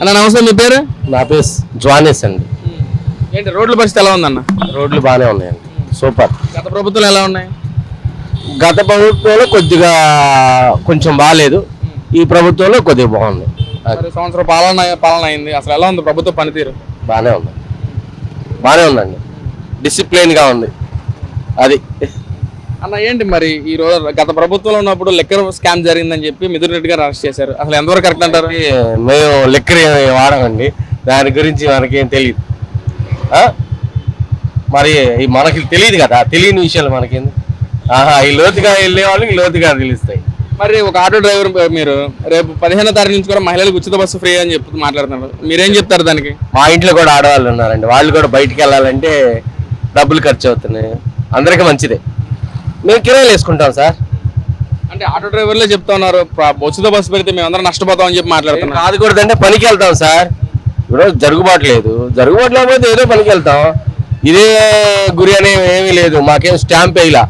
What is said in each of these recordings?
అన్న నమస్తే మీ పేరు? నా పేరు జానేస్ అండి. ఏంటి రోడ్ల పరిస్థితి ఎలా ఉందన్న? రోడ్లు బాగానే ఉన్నాయండి. సూపర్. గత ప్రభుత్వాలు ఎలా ఉన్నాయి? గత ప్రభుత్వంలో కొద్దిగా కొంచెం బాగాలేదు. ఈ ప్రభుత్వంలో కొద్దిగా బాగుంది. సంవత్సరం పాలన పాలన అయింది. అసలు ఎలా ఉంది ప్రభుత్వ పనితీరు? బాగానే ఉంది. బాగానే ఉందండి. డిసిప్లైన్గా ఉంది. అది. అన్న ఏంటి మరి? ఈ రోజు గత ప్రభుత్వంలో ఉన్నప్పుడు లెక్కర్ స్కామ్ జరిగిందని చెప్పి మిథున్ రెడ్డి గారు అరెస్ట్ చేశారు. అసలు ఎంతవరకు కరెక్ట్ అంటారు? మేము లెక్కర్ వాడమండి. దాని గురించి మనకేం తెలియదు ఆ? మరి మనకి తెలియదు కదా? తెలియని విషయాలు మనకేంది ఆహా ఈ లోతుగా వెళ్ళే వాళ్ళకి లోతుగా తెలుస్తాయి మరి ఒక ఆటో డ్రైవర్ మీరు రేపు పదిహేనో తారీఖు నుంచి కూడా మహిళలకు ఉచిత బస్సు ఫ్రీ అని చెప్పి మాట్లాడుతున్నారు. మీరేం చెప్తారు దానికి? మా ఇంట్లో కూడా ఆడవాళ్ళు ఉన్నారండి. వాళ్ళు కూడా బయటికి వెళ్ళాలంటే డబ్బులు ఖర్చు అవుతున్నాయి. అందరికీ మంచిదే. మేము కిరాయిలు వేసుకుంటాం సార్. అంటే ఆటో డ్రైవర్లే చెప్తా ఉన్నారు. ఉచిత బస్సు పెడితే మేము అందరం నష్టపోతాం అని చెప్పి మాట్లాడుతున్నారు. కాదుకూడదంటే పనికి వెళ్తాం సార్. ఇప్పుడు జరుగుబాటు లేదు. జరుగుబాటు లేకపోతే ఏదో పనికి వెళ్తాం ఇదే గురి అనే ఏమీ లేదు. మాకేం స్టాంప్ వేయలా.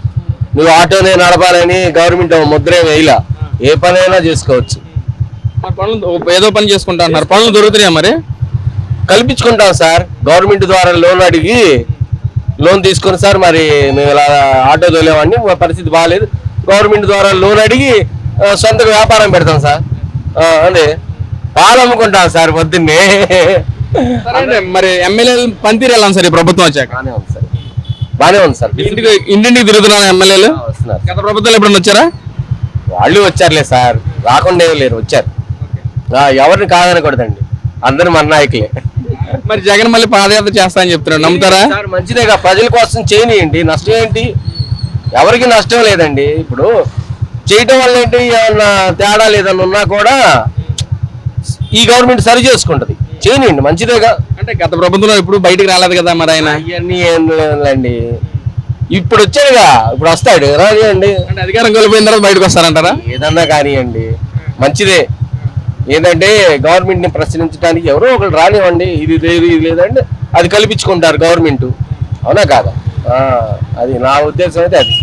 నువ్వు ఆటోనే నడపాలని గవర్నమెంట్ ముద్ర వేయలా. ఏ పనైనా చేసుకోవచ్చు. పనులు ఏదో పని చేసుకుంటా అన్నారు. పనులు దొరుకుతున్నాయా మరి? కల్పించుకుంటాం సార్. గవర్నమెంట్ ద్వారా లోన్ అడిగి లోన్ తీసుకుని సార్ మరి మేము ఇలా ఆటో తోలేవాడిని పరిస్థితి బాగాలేదు గవర్నమెంట్ ద్వారా లోన్ అడిగి ఆ, సొంతగా వ్యాపారం పెడతాం సార్. అదే పాలు అమ్ముకుంటాం సార్ పొద్దున్నే. అండి, మరి ఎమ్మెల్యే పనితీరు ఉంది సార్ ఈ ప్రభుత్వం వచ్చాక? బాగానే ఉంది సార్. బాగానే ఉంది సార్. ఇంటికి ఇంటింటికి తిరుగుతున్నారు ఎమ్మెల్యేలు? వస్తున్నారు. గత ప్రభుత్వాలు ఎప్పుడైనా వచ్చారా? వాళ్ళు వచ్చారులే సార్. రాకుండా లేరు వచ్చారు. ఎవరిని కాదనకూడదండి అందరూ మన నాయకులే. మరి జగన్ మళ్ళీ పాదయాత్ర చేస్తా అని చెప్తున్నాడు నమ్ముతారా? సార్ మంచిదేగా. ప్రజల కోసం చేయనియండి నష్టం ఏంటి? ఎవరికి నష్టం లేదండి. ఇప్పుడు చేయటం వల్ల ఏంటి? ఏమన్నా తేడా లేదన్నా ఉన్నా కూడా ఈ గవర్నమెంట్ సరి చేసుకుంటది. చేయనియండి మంచిదేగా. అంటే గత ప్రభుత్వంలో ఇప్పుడు బయటికి రాలేదు కదా మరి ఆయన? అవన్నీ ఏం లేదండి ఇప్పుడు వచ్చాడుగా. ఇప్పుడు వస్తాడు. రానియండి. అంటే అధికారం కోల్పోయిన తర్వాత బయటకు వస్తారంటారా? ఏదన్నా కానివ్వండి మంచిదే. ఏంటంటే గవర్నమెంట్ని ప్రశ్నించడానికి ఎవరో ఒకరు రానివ్వండి ఇది లేదు ఇది లేదంటే అది కల్పించుకుంటారు గవర్నమెంట్ అవునా కాదా? అది నా ఉద్దేశం అయితే అది.